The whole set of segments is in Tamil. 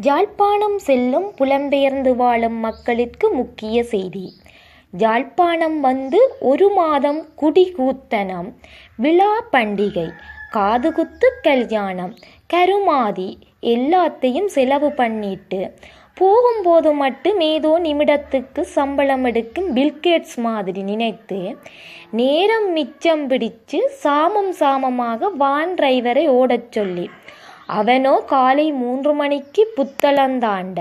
யாழ்ப்பாணம் செல்லும் புலம்பெயர்ந்து வாழும் மக்களுக்கு முக்கிய செய்தி. யாழ்ப்பாணம் வந்து ஒரு மாதம் குடிகூத்தனம் விழா பண்டிகை காதுகுத்து கல்யாணம் கருமாதி எல்லாத்தையும் செலவு பண்ணிட்டு போகும்போது மட்டும் ஏதோ நிமிடத்துக்கு சம்பளம் எடுக்கும் பில்கேட்ஸ் மாதிரி நினைத்து நேரம் மிச்சம் பிடிச்சு சாமம் சாமமாக வான் டிரைவரை ஓடச் சொல்லி அவனோ காலை மூன்று மணிக்கு புத்தளந்தாண்ட.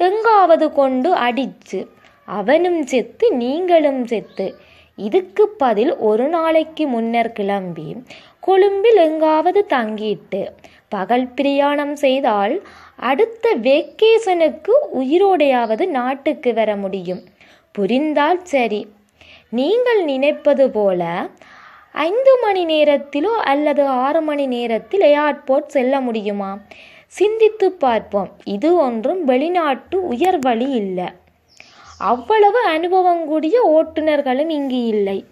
எங்காவது கொண்டு அடிச்சு அவனும் செத்து நீங்களும் செத்து. இதுக்கு பதில் ஒரு நாளைக்கு முன்னர் கிளம்பி கொழும்பில் எங்காவது தங்கிட்டு பகல் பிரயாணம் செய்தால் அடுத்த வெக்கேஷனுக்கு உயிரோடையாவது நாட்டுக்கு வர முடியும். புரிந்தால் சரி. நீங்கள் நினைப்பது போல ஐந்து மணி நேரத்திலோ அல்லது ஆறு மணி நேரத்தில் ஏர்போர்ட் செல்ல முடியுமா? சிந்தித்து பார்ப்போம். இது ஒன்றும் வெளிநாட்டு உயர் வழி இல்லை. அவ்வளவு அனுபவம் கூடிய ஓட்டுநர்களும் இங்கு இல்லை.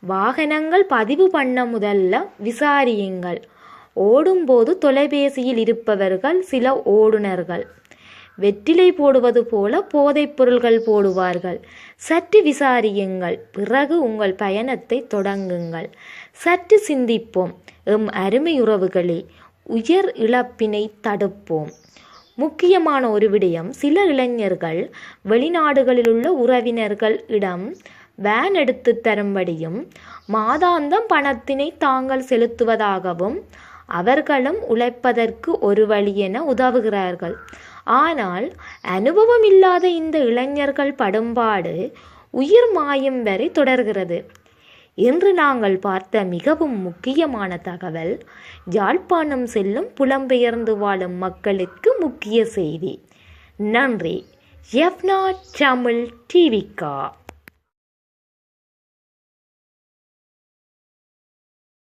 வாகனங்கள் பதிவு பண்ண முதல்ல விசாரியுங்கள். ஓடும்போது தொலைபேசியில் இருப்பவர்கள் சில ஓடுநர்கள். வெற்றிலை போடுவது போல போதைப் பொருள்கள் போடுவார்கள். சற்று விசாரியுங்கள் பிறகு உங்கள் பயணத்தை தொடங்குங்கள். சற்று சிந்திப்போம் எம் அருமை உறவுகளே உயர் இழப்பினை தடுப்போம். முக்கியமான ஒரு விடயம் சில இளைஞர்கள் வெளிநாடுகளிலுள்ள உறவினர்கள் இடம் வேன் எடுத்து தரும்படியும் மாதாந்தம் பணத்தினை தாங்கள் செலுத்துவதாகவும் அவர்களும் உழைப்பதற்கு ஒரு வழி என உதவுகிறார்கள். ஆனால் அனுபவம் இல்லாத இந்த இளைஞர்கள் படும்பாடு உயிர் மாயம் வரை தொடர்கிறது. இன்று நாங்கள் பார்த்த மிகவும் முக்கியமான தகவல் யாழ்ப்பாணம் செல்லும் புலம்பெயர்ந்து வாழும் மக்களுக்கு முக்கிய செய்தி. நன்றி. எஃப்னா தமிழ் டிவிக்கா.